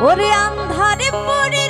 ওরে আন্ধারে পড়ে